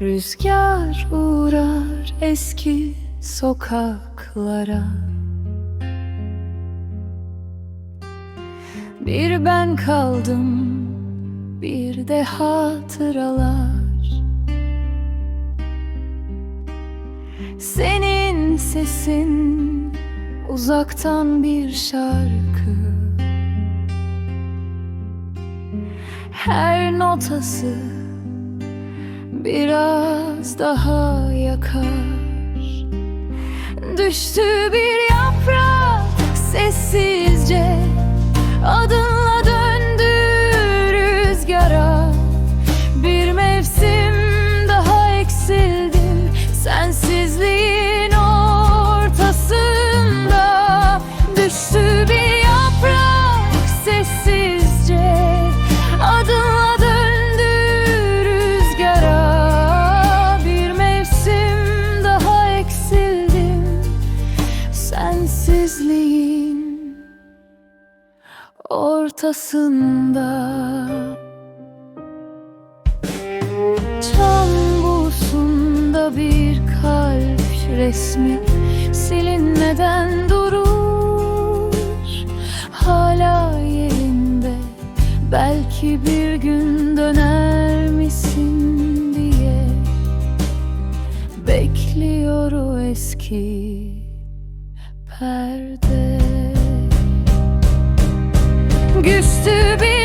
Rüzgar uğrar eski sokaklara. Bir ben kaldım bir de hatıralar. Senin sesin uzaktan bir şarkı. Her notası biraz daha yakar. Düştü bir yaprak sessizce Adınla döndü rüzgara. Bir mevsim daha eksildim Sensizliğin ortasında. Düştü Sensizliğin ortasında. Çam buğusunda bir kalp resmi Silinmeden durur. Hala yerinde Belki bir gün döner misin diye Bekliyor o eski perde. Güçlü bir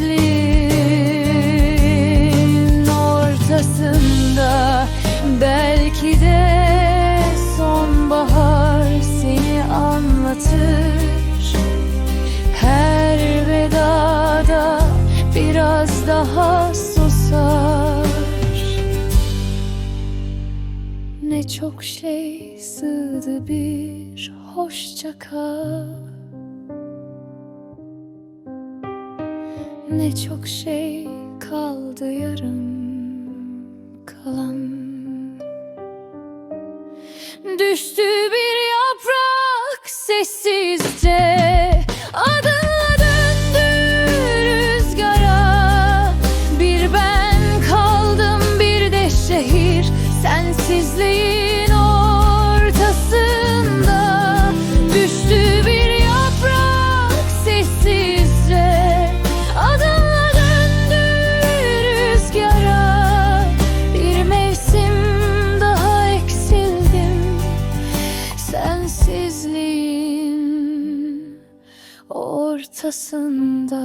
Sensizliğin ortasında Belki de sonbahar seni anlatır. Her vedada biraz daha susar. Ne çok şey sığdı bir hoşça kal Ne çok şey kaldı yarım kalan. Düştü bir yaprak sessizce Sensizliğin ortasında